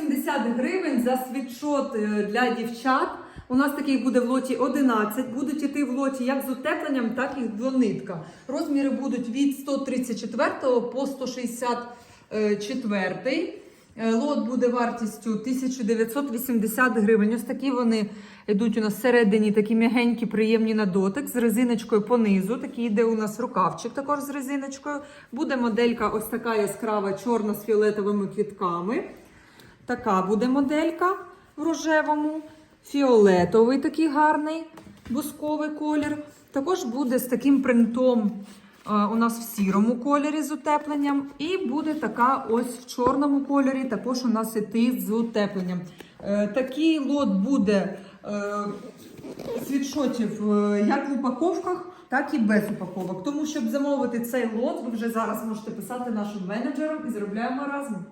180 гривень за світшот е, для дівчат. У нас таких буде в лоті 11. Будуть іти в лоті як з утепленням, так і двонитка. Розміри будуть від 134 по 164. Е, Лот буде вартістю 1980 гривень. Ось такі вони йдуть у нас всередині, такі м'ягенькі, приємні на дотик, з резиночкою понизу. Такий йде у нас рукавчик також з резиночкою. Буде моделька ось така яскрава, чорна з фіолетовими квітками. Така буде моделька в рожевому, фіолетовий такий гарний бусковий колір. Також буде з таким принтом е, у нас в сірому кольорі з утепленням. І буде така ось в чорному кольорі, також у нас іти з утепленням. Е, Такий лот буде е, світшотів як в упаковках, так і без упаковок. Тому, щоб замовити цей лот, ви вже зараз можете писати нашим менеджерам і заробляємо разом.